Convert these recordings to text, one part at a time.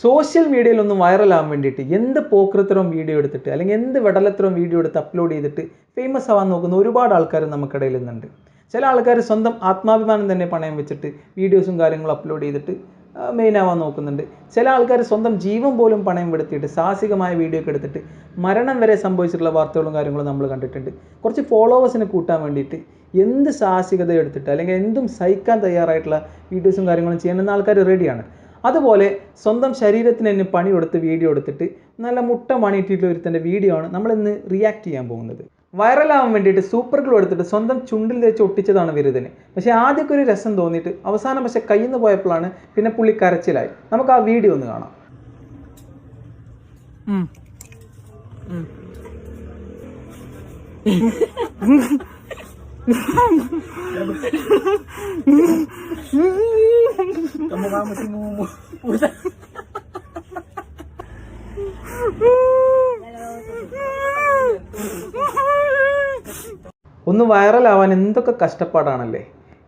Social മീഡിയയിലൊന്നും വൈറലാകാൻ വേണ്ടിയിട്ട് എന്ത് പോക്കൃത്തരവും video എടുത്തിട്ട് അല്ലെങ്കിൽ എന്ത് വെടലത്തരം വീഡിയോ എടുത്ത് അപ്ലോഡ് ചെയ്തിട്ട് ഫേമസ് ആവാൻ നോക്കുന്ന ഒരുപാട് ആൾക്കാർ നമുക്കിടയിൽ നിന്നുണ്ട്. ചില ആൾക്കാർ സ്വന്തം ആത്മാഭിമാനം തന്നെ പണയം വെച്ചിട്ട് വീഡിയോസും കാര്യങ്ങളും അപ്ലോഡ് ചെയ്തിട്ട് മെയിൻ ആവാൻ നോക്കുന്നുണ്ട്. ചില ആൾക്കാർ സ്വന്തം ജീവൻ പോലും പണയം പെടുത്തിയിട്ട് സാഹസികമായ വീഡിയോ ഒക്കെ എടുത്തിട്ട് മരണം വരെ സംഭവിച്ചിട്ടുള്ള വാർത്തകളും കാര്യങ്ങളും നമ്മൾ കണ്ടിട്ടുണ്ട്. കുറച്ച് ഫോളോവേഴ്സിനെ കൂട്ടാൻ വേണ്ടിയിട്ട് എന്ത് സാഹസികത എടുത്തിട്ട് അല്ലെങ്കിൽ എന്തും സഹിക്കാൻ തയ്യാറായിട്ടുള്ള വീഡിയോസും കാര്യങ്ങളും ചെയ്യുന്ന ആൾക്കാർ റെഡിയാണ് അതുപോലെ സ്വന്തം ശരീരത്തിന് തന്നെ പണിയെടുത്ത് വീഡിയോ എടുത്തിട്ട് നല്ല മുട്ട മണിയിട്ടിട്ടുള്ള ഒരുത്തന്റെ വീഡിയോ ആണ് നമ്മളിന്ന് റിയാക്ട് ചെയ്യാൻ പോകുന്നത് വൈറലാവാൻ വേണ്ടിയിട്ട് സൂപ്പർ ഗ്ലൂ എടുത്തിട്ട് സ്വന്തം ചുണ്ടിൽ വെച്ച് ഒട്ടിച്ചതാണ് വിരുദിന് പക്ഷേ ആദ്യമൊക്കെ ഒരു രസം തോന്നിയിട്ട് അവസാനം പക്ഷേ കയ്യിൽ പോയപ്പോഴാണ് പിന്നെ പുള്ളി കരച്ചിലായി നമുക്ക് ആ വീഡിയോ ഒന്ന് കാണാം Kamukha mo si Mumu. ഒന്ന് വൈറലാവാൻ എന്തൊക്കെ കഷ്ടപ്പാടാണല്ലേ?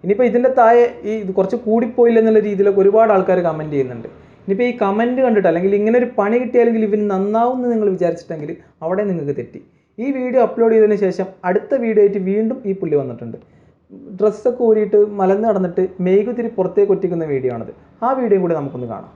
ഇനിയിപ്പോൾ ഇതിന്റെ താഴെ ഈ ഇത് കുറച്ച് കൂടിപ്പോയില്ല എന്നുള്ള രീതിയിലൊക്കെ ഒരുപാട് ആൾക്കാർ കമന്റ് ചെയ്യുന്നുണ്ട്. ഇനിയിപ്പോൾ ഈ കമന്റ് കണ്ടിട്ട് അല്ലെങ്കിൽ ഇങ്ങനെ ഒരു പണി കിട്ടിയാലെങ്കിൽ ഇവൻ നന്നാവും എന്ന് നിങ്ങൾ വിചാരിച്ചിട്ടെങ്കിൽ അവിടെ നിങ്ങൾക്ക് തെറ്റി. ഈ വീഡിയോ അപ്ലോഡ് ചെയ്തതിന് ശേഷം അടുത്ത വീഡിയോ ആയിട്ട് വീണ്ടും ഈ പുള്ളി വന്നിട്ടുണ്ട്. ഡ്രസ്സൊക്കെ ഊരിയിട്ട് മലന്ന് നടന്നിട്ട് മേഘുതിരി പുറത്തേക്ക് ഒറ്റിക്കുന്ന വീഡിയോ ആണത് ആ വീഡിയോ കൂടി നമുക്കൊന്ന് കാണാം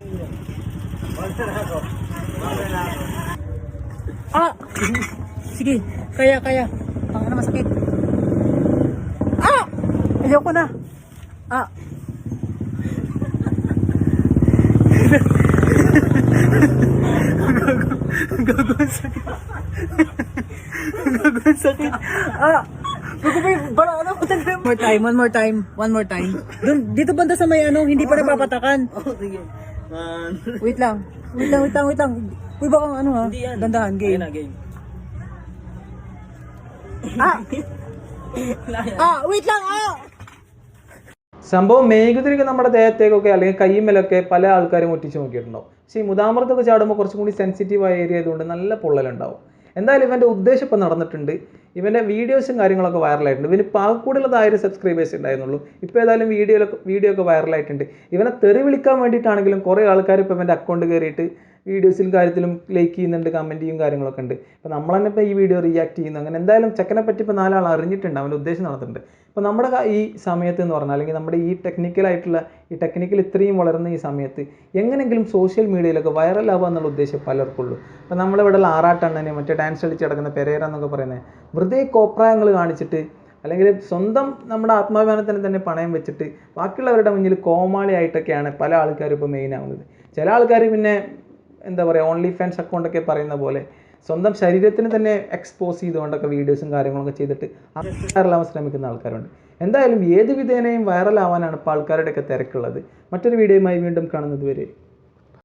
ആ Ba yung more time, one more time, one more time. Dun, dito banda sa may ano, hindi pa napapatakan. papatakan. sige. Wait lang. Wait lang, wait lang, wait lang. Uy, baka ano ha? Hindi yan. Dandahan, game. Ayun na, game. Ah! ah, wait lang, ah! സംഭവം മേഘുതിരിക്ക് നമ്മുടെ ദേഹത്തേക്കൊക്കെ അല്ലെങ്കിൽ കയ്യുമ്മലൊക്കെ പല ആൾക്കാരും ഒട്ടിച്ചു നോക്കിയിട്ടുണ്ടാവും പക്ഷേ ഈ മുതാമൃത്തൊക്കെ ചാടുമ്പോൾ കുറച്ചും കൂടി സെൻസിറ്റീവ് ആയ ഏരിയ ആയതുകൊണ്ട് നല്ല പൊള്ളലുണ്ടാവും എന്തായാലും ഇവന്റെ ഉദ്ദേശം ഇപ്പം നടന്നിട്ടുണ്ട്. ഇവന്റെ വീഡിയോസും കാര്യങ്ങളൊക്കെ വൈറലായിട്ടുണ്ട്. ഇവന് പാകൂടുള്ളത് ആയിരം സബ്സ്ക്രൈബേഴ്സ് ഉണ്ടായിരുന്നുള്ളൂ. ഇപ്പോൾ ഏതായാലും വീഡിയോ വീഡിയോ ഒക്കെ വൈറലായിട്ടുണ്ട്. ഇവനെ തെറി വിളിക്കാൻ വേണ്ടിയിട്ടാണെങ്കിലും കുറേ ആൾക്കാർ ഇപ്പോൾ ഇവന്റെ അക്കൗണ്ട് കയറിയിട്ട് വീഡിയോസിലും കാര്യത്തിലും ലൈക്ക് ചെയ്യുന്നുണ്ട് കമന്റ് ചെയ്യും കാര്യങ്ങളൊക്കെ ഉണ്ട്. അപ്പോൾ നമ്മൾ തന്നെ ഇപ്പോൾ ഈ വീഡിയോ റിയാക്ട് ചെയ്യുന്നു. അങ്ങനെ എന്തായാലും ചെക്കനെ പറ്റി ഇപ്പോൾ നാലാൾ അറിഞ്ഞിട്ടുണ്ട് അവന്റെ ഉദ്ദേശം നടത്തുന്നുണ്ട്. അപ്പോൾ നമ്മുടെ ഈ സമയത്ത് എന്ന് പറഞ്ഞാൽ അല്ലെങ്കിൽ നമ്മുടെ ഈ ടെക്നിക്കലായിട്ടുള്ള ഈ ടെക്നിക്കൽ ഇത്രയും വളർന്ന ഈ സമയത്ത് എങ്ങനെങ്കിലും സോഷ്യൽ മീഡിയയിലൊക്കെ വൈറലാവുക എന്നുള്ള ഉദ്ദേശം പലർക്കും ഉള്ളൂ. അപ്പോൾ നമ്മളിവിടെ ആറാട്ടണ്ണനെ മറ്റേ ഡാൻസ് കളിച്ച് കിടക്കുന്ന പെരേര എന്നൊക്കെ പറയുന്നത് വെറുതെ കോപ്രായങ്ങൾ കാണിച്ചിട്ട് അല്ലെങ്കിൽ സ്വന്തം നമ്മുടെ ആത്മാഭിമാനത്തിന് തന്നെ പണയം വെച്ചിട്ട് ബാക്കിയുള്ളവരുടെ മുന്നിൽ കോമാളിയായിട്ടൊക്കെയാണ് പല ആൾക്കാരും ഇപ്പോൾ മെയിൻ ആവുന്നത്. ചില ആൾക്കാർ പിന്നെ എന്താ പറയുക ഓൺലി ഫാൻസ് അക്കൗണ്ടൊക്കെ പറയുന്ന പോലെ സ്വന്തം ശരീരത്തിന് തന്നെ എക്സ്പോസ് ചെയ്തുകൊണ്ടൊക്കെ വീഡിയോസും കാര്യങ്ങളൊക്കെ ചെയ്തിട്ട് വൈറലാവാൻ ശ്രമിക്കുന്ന ആൾക്കാരുണ്ട്. എന്തായാലും ഏത് വിധേനയും വൈറലാവാനാണ് ഇപ്പോൾ ആൾക്കാരുടെയൊക്കെ തിരക്കുള്ളത്. മറ്റൊരു വീഡിയോയുമായി വീണ്ടും കാണുന്നത് വരെ